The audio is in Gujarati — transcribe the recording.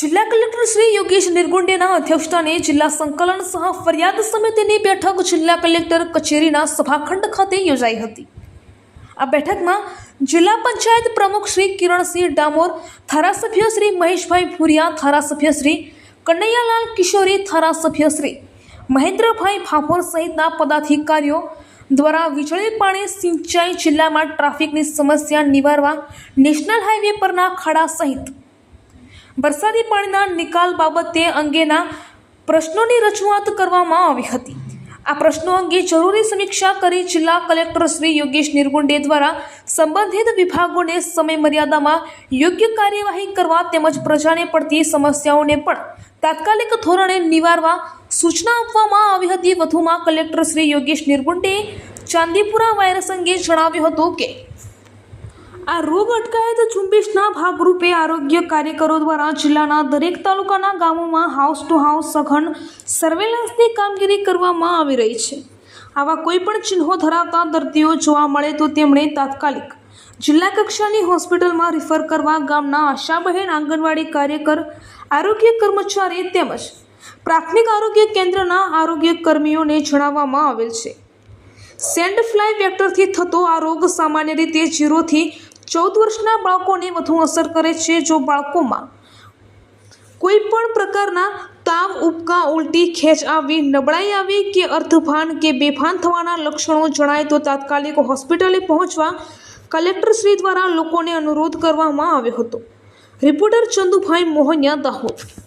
જિલ્લા કલેક્ટર શ્રી યોગેશ નિર્ગુંડેના અધ્યક્ષસ્થાને જિલ્લા સંકલન સહ ફરિયાદ સમિતિની બેઠક જિલ્લા કલેક્ટર કચેરીના સભાખંડ ખાતે યોજાઈ હતી. આ બેઠકમાં જિલ્લા પંચાયત પ્રમુખ શ્રી કિરણસિંહ ડામોર, ધારાસભ્ય શ્રી મહેશભાઈ ભુરિયા, ધારાસભ્ય શ્રી કનૈયાલાલ કિશોરી, ધારાસભ્ય શ્રી મહેન્દ્રભાઈ ભાભોર સહિતના પદાધિકારીઓ દ્વારા વીજળી, પાણી, સિંચાઈ જિલ્લામાં ટ્રાફિકની સમસ્યા નિવારવા નેશનલ હાઈવે પરના ખાડા સહિત વરસાદી પાણીના નિકાલ બાબતે અંગેના પ્રશ્નોની રજૂઆત કરવામાં આવી હતી. આ પ્રશ્નો અંગે જરૂરી સમીક્ષા કરી જિલ્લા કલેક્ટર શ્રી યોગેશ નિર્ગુંડે દ્વારા સંબંધિત વિભાગોને સમય મર્યાદામાં યોગ્ય કાર્યવાહી કરવા તેમજ પ્રજાને પડતી સમસ્યાઓને પણ તાત્કાલિક ધોરણે નિવારવા સૂચના આપવામાં આવી હતી. વધુમાં કલેક્ટર શ્રી યોગેશ નિર્ગુંડે ચાંદીપુરા વાયરસ અંગે જણાવ્યું હતું કે આ રોગ અટકાયત ઝુંબેશના ભાગરૂપે આરોગ્ય કાર્યકરો દ્વારા જિલ્લાના દરેક તાલુકાના ગામોમાં હાઉસ ટુ હાઉસ સઘન સર્વેલન્સની કામગીરી કરવામાં આવી રહી છે. આવા કોઈ પણ ચિહ્નો ધરાવતા દર્દીઓ જોવા મળે તો તેમણે તાત્કાલિક જિલ્લા કક્ષાની હોસ્પિટલમાં રિફર કરવા ગામના આશાબહેન આંગણવાડી કાર્યકર, આરોગ્ય કર્મચારી તેમજ પ્રાથમિક આરોગ્ય કેન્દ્રના આરોગ્ય કર્મીઓને જણાવવામાં આવેલ છે. સેન્ડ ફ્લાય વેક્ટરથી થતો આ રોગ સામાન્ય રીતે જીરોથી ચૌદ વર્ષના બાળકોને વધુ અસર કરે છે જો બાળકોમાં કોઈ પણ પ્રકારના તાવ, ઉબકા, ઉલટી, ખેંચ આવી, નબળાઈ આવી કે અર્ધભાન કે બેભાન થવાના લક્ષણો જણાય તો તાત્કાલિક હોસ્પિટલે પહોંચવા કલેક્ટરશ્રી દ્વારા લોકોને અનુરોધ કરવામાં આવ્યો હતો. રિપોર્ટર ચંદુભાઈ મોહનિયા દાહોદ.